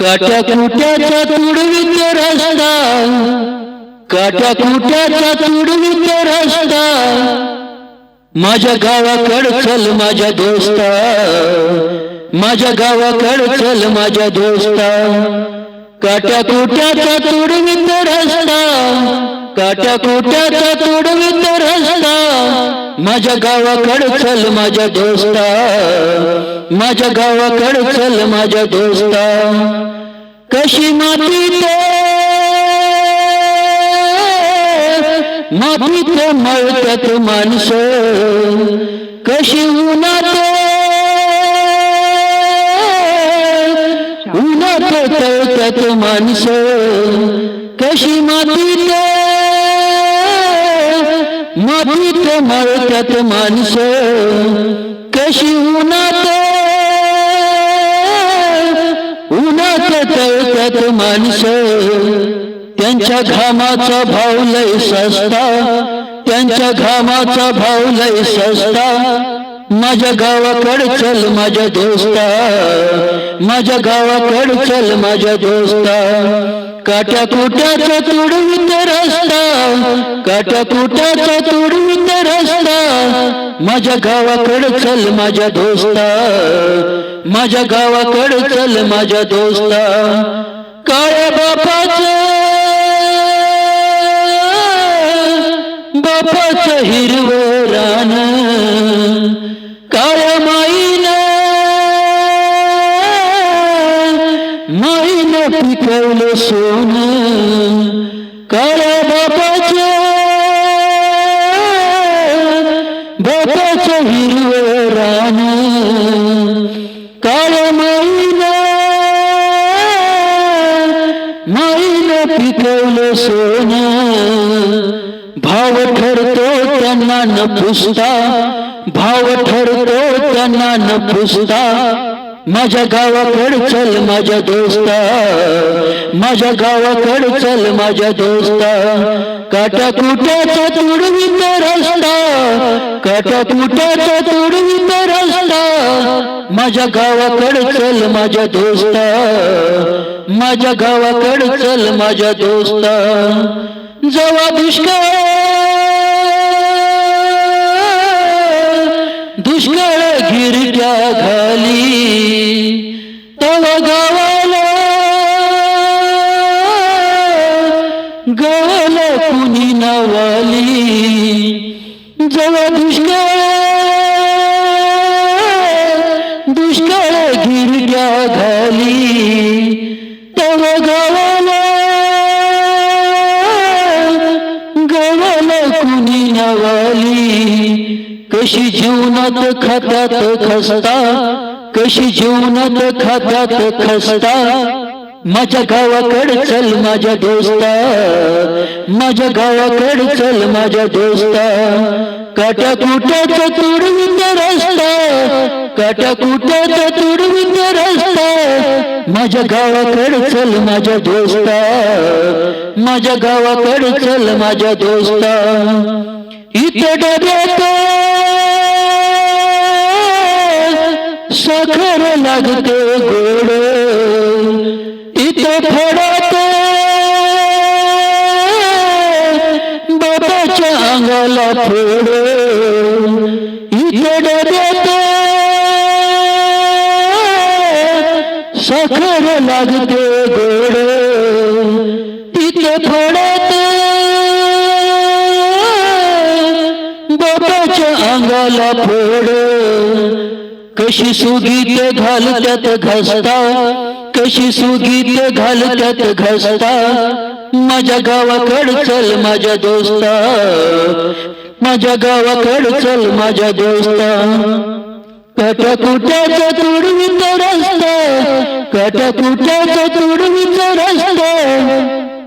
काट्या कुट्याच्या तुडवीत रस्ता. काट्या कुट्याच्या तुडवीत रस्ता. माझ्या गावाकड चल माझ्या दोस्ता. माझ्या गावाकड चल माझ्या दोस्ता. काट्या कुट्याच्या तुडवीत रस्ता. काट्या कुट्याच्या तुडवीत रस्ता. माझ्या गावाकड चल माझ्या दोस्ता. माझ्या गावाकड चल माझ्या दोस्ता. कशी माती ते? मातीत मळतात माणसं. कशी उन्हात उन्हात तळतात माणसं. कशी मातीत मातीत मळत्यात माणसं कशी उन्हात उन्हात तळत्यात माणसं. त्यांच्या घामाचा भाव लय सस्ता त्यांच्या घामाचा भाव लय सस्ता. माझ्या गावाकड चल माझ्या दोस्ता माझ्या गावाकड चल माझ्या दोस्ता. काट्या कुट्याचा तुडवीत रस्ता काट्या कुट्याचा तुडवीत रस्ता माझ्या गावाकड चल माझ्या दोस्ता माझ्या गावाकड चल माझ्या दोस्ता. काळ्या बापाचं बापाचं हिर पिकवलं सोनं. भाव ठरतो त्यांना न पुसता भाव ठरतो त्यांना न पुसता. माझ्या गावाकड चल माझ्या दोस्ता. माझ्या गावाकड चल माझ्या दोस्ता. काट्या तुट्याचा तुडवीत रस्ता. काट्या तुट्याचा तुडवीत रस्ता. माझ्या गावाकड चल माझ्या दोस्ता. माझ्या गावाकड चल माझ्या दोस्ता. जवा दुष्काळ जेव्हा दुष्काळ दुष्काळ गिरग्या घाली तेव्हा गावाला गावाला कुणी नवाली कशी जीवनात खात्यात खसता कशी जीवनात खात्यात खसता माझ्या गावाकड चल माझ्या दोस्ता. माझ्या गावाकड चल माझ्या दोस्ता. काट्या कुट्याचा तुडविंद रस्ता. काट्या कुट्याचा तुडविंद रस्ता. माझ्या गावाकड चल माझ्या दोस्ता. माझ्या गावाकड चल माझ्या दोस्ता. इथे डब्यात साखर लागते गोड. साखर लागते गोड. तिथे फळात बाबाच्या अंगाला फोड. कशी सुगीत घालत्यात घसता. कशी सुगीत घालत्यात घसता. माझ्या गावाकड चल माझ्या दोस्ता. माझ्या गावाकड चल माझ्या दोस्ता. कट कुट्याचा तुडवीत रस्ता कट कुट्याचा तुडवीत रस्ता.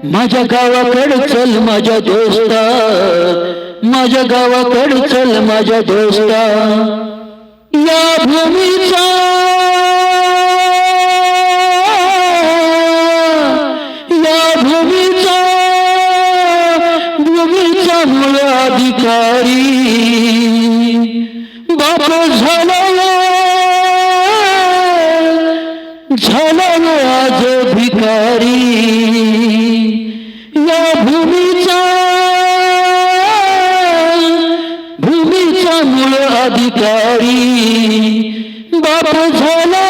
माझ्या गावाकड चल माझ्या दोस्ता माझ्या गावाकड चल माझ्या दोस्ता. या भूमी झाला आज भिकारी? या भूमीचा भूमीचा मूळ अधिकारी. बाप झाला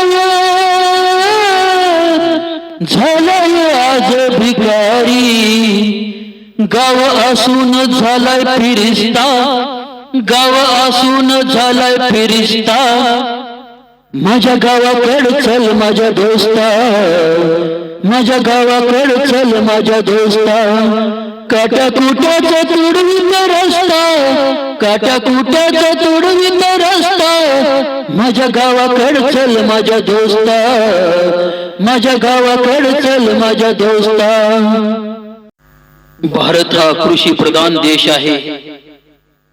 झाला आज भिकारी? गाव असून झालाय फिरिस्ता गाव असून झालाय फिरिस्ता. माझ्या गावाकड चल माझ्या दोस्ता माझ्या गावाकड चल माझ्या दोस्ता काट्या कुट्याचा तुडवीत रस्ता. काट्या कुट्याचा तुडवीत रस्ता. माझ्या गावाकड चल माझ्या दोस्ता माझ्या गावाकड चल माझ्या दोस्ता भारत हा कृषी प्रधान देश आहे.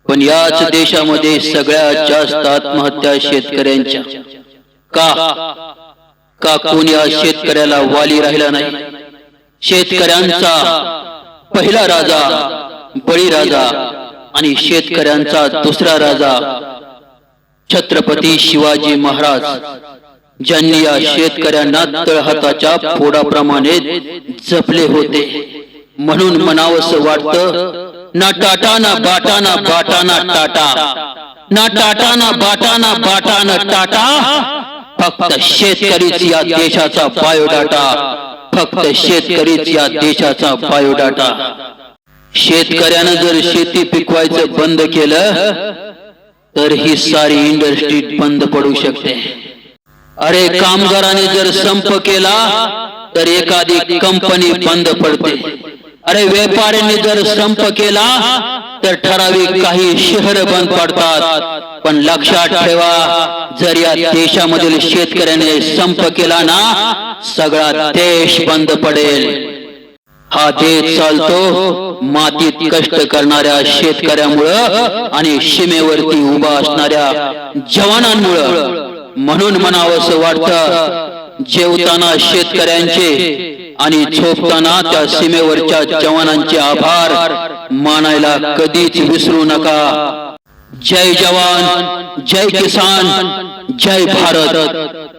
पण याच देशामध्ये सगळ्यात जास्त आत्महत्या शेतकऱ्यांच्या. का? का कोणी आज शेतकऱ्याला वाली राहिला नाही? शेतकऱ्यांचा पहिला राजा बळीराजा आणि शेतकऱ्यांचा दुसरा राजा छत्रपती शिवाजी महाराज ज्यांनी या शेतकऱ्यांना तळहाताच्या फोडाप्रमाणे जपले होते. म्हणून म्हणावंस वाटत ना टाटा ना बाटा ना बाटा ना टाटा. ना टाटा ना बाटा ना बाटा ना टाटा. फक्त शेतकरीच या देशाचा बायोडाटा. फक्त शेतकरीच या देशाचा बायोडाटा. शेतकऱ्यानं जर शेती पिकवायचं बंद केलं तर ही सारी इंडस्ट्री बंद पडू शकते. अरे कामगाराने जर संप केला तर एखादी कंपनी बंद पडते. अरे व्यापाऱ्यांनी जर संप केला तर ठराविक काही शहर बंद पडतात. पण लक्षात ठेवा जर या देशामधील शेतकऱ्याने संप केला ना सगळा देश बंद पडेल. हा देश चालतो मातीत कष्ट करणाऱ्या शेतकऱ्यामुळं आणि सीमेवरती उभा असणाऱ्या जवानांमुळं. म्हणून म्हणावंस वाटतं जेवताना शेतकऱ्यांचे आणि झोपताना त्या सीमेवरच्या जवानांचे आभार मानायला कधीच विसरू नका. जय जवान जय किसान जय भारत.